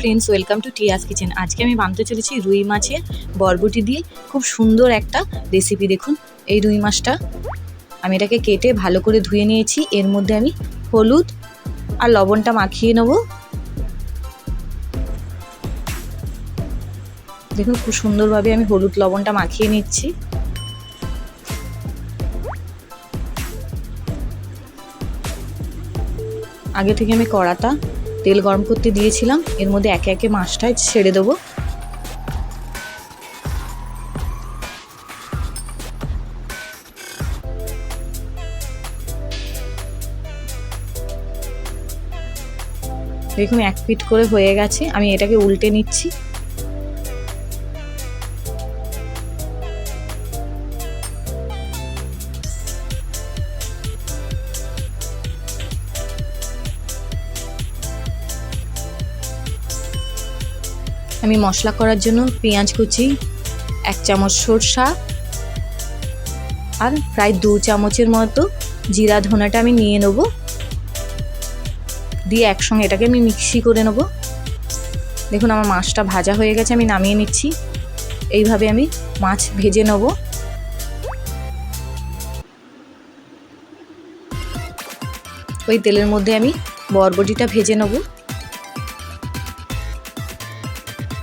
Friends welcome to Tia's kitchen আজকে আমি বানতে চলেছি রুই মাছের বরবটি দিয়ে খুব সুন্দর একটা রেসিপি দেখুন, এই রুই মাছটা আমি এটাকে কেটে ভালো করে ধুয়ে নিয়েছি। এর মধ্যে আমি হলুদ আর লবণটা মাখিয়ে নেব। দেখুন, খুব সুন্দরভাবে আমি হলুদ লবণটা মাখিয়ে নিচ্ছি। আগে থেকে আমি কড়াটা তেল গরম করতে দিয়েছিলাম। এর মধ্যে একে একে মাছটা ছেড়ে দেবো। দেখুন, এক পিট করে হয়ে গেছে। আমি এটাকে উল্টে নিচ্ছি। আমি মশলা করার জন্য পেঁয়াজ কুচি, এক চামচ সরষা আর প্রায় দু চামচের মতো জিরা ধনাটা আমি নিয়ে নেব। দিয়ে একসঙ্গে এটাকে আমি মিক্সি করে নেব। দেখুন আমার মাছটা ভাজা হয়ে গেছে, আমি নামিয়ে নিচ্ছি। এইভাবে আমি মাছ ভেজে নেব। ওই তেলের মধ্যে আমি বরবটিটা ভেজে নেব।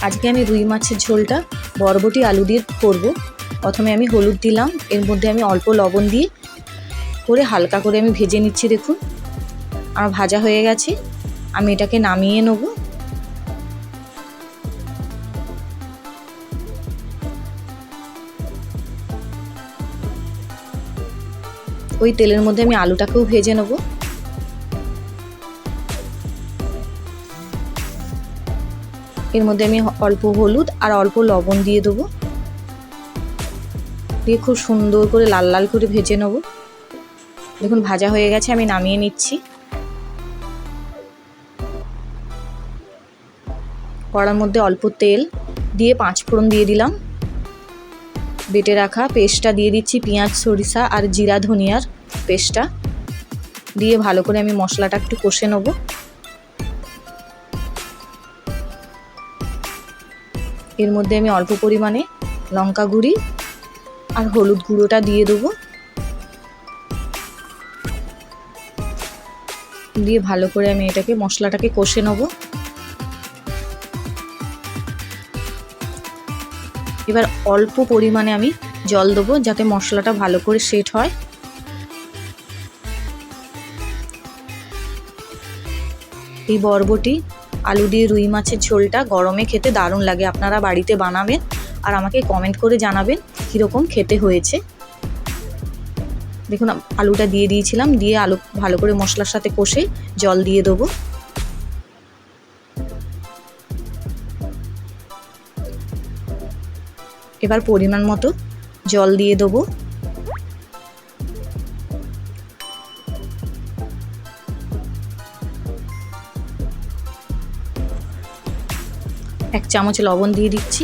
আজকে আমি রুই মাছের ঝোলটা বরবটি আলু দিয়ে করব। প্রথমে আমি হলুদ দিলাম, এর মধ্যে আমি অল্প লবণ দিয়ে করে হালকা করে আমি ভেজে নিচ্ছি, দেখুন। আমার ভাজা হয়ে গেছে, আমি এটাকে নামিয়ে নেব। ওই তেলের মধ্যে আমি আলুটাকেও ভেজে নেব। এর মধ্যে আমি অল্প হলুদ আর অল্প লবণ দিয়ে দেবো। দিয়ে খুব সুন্দর করে লাল লাল করে ভেজে নেব। দেখুন, ভাজা হয়ে গেছে, আমি নামিয়ে নিচ্ছি। কড়ার মধ্যে অল্প তেল দিয়ে পাঁচ ফোড়ন দিয়ে দিলাম। বেটে রাখা পেস্টটা দিয়ে দিচ্ছি, পেঁয়াজ, সরিষা আর জিরা, ধনিয়ার পেস্টটা। দিয়ে ভালো করে আমি মশলাটা একটু কষে নেব। এর মধ্যে আমি অল্প পরিমাণে লঙ্কা গুঁড়ি আর হলুদ গুঁড়োটা দিয়ে দেবো। দিয়ে ভালো করে আমি এটাকে, মশলাটাকে কষে নেব। এবার অল্প পরিমাণে আমি জল দেবো যাতে মশলাটা ভালো করে সেট হয়। এই বরবটি আলু দিয়ে রুই মাছের ঝোলটা গরমে খেতে দারুণ লাগে। আপনারা বাড়িতে বানাবেন আর আমাকে কমেন্ট করে জানাবেন কীরকম খেতে হয়েছে। দেখুন, আলুটা দিয়ে দিয়েছিলাম, দিয়ে আলু ভালো করে মশলার সাথে কষে জল দিয়ে দেবো। এবার পরিমাণ মতো জল দিয়ে দেবো। এক চামচ লবণ দিয়ে দিচ্ছি।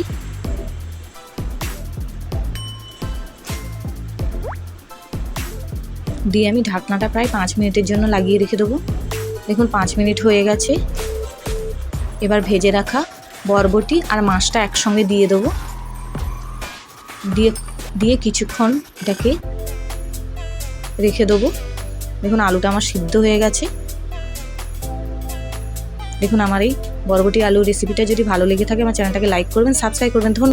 দিয়ে আমি ঢাকনাটা প্রায় পাঁচ মিনিটের জন্য লাগিয়ে রেখে দেবো। দেখুন, পাঁচ মিনিট হয়ে গেছে। এবার ভেজে রাখা বরবটি আর মাছটা একসঙ্গে দিয়ে দেবো। দিয়ে দিয়ে কিছুক্ষণ এটাকে রেখে দেবো। দেখুন, আলুটা আমার সিদ্ধ হয়ে গেছে। দেখুন, আমার এই বরবটি আলুর রেসিপিটা যদি ভালো লেগে থাকে আমার চ্যানেলটাকে লাইক করবেন সাবস্ক্রাইব করবেন। ধন্যবাদ।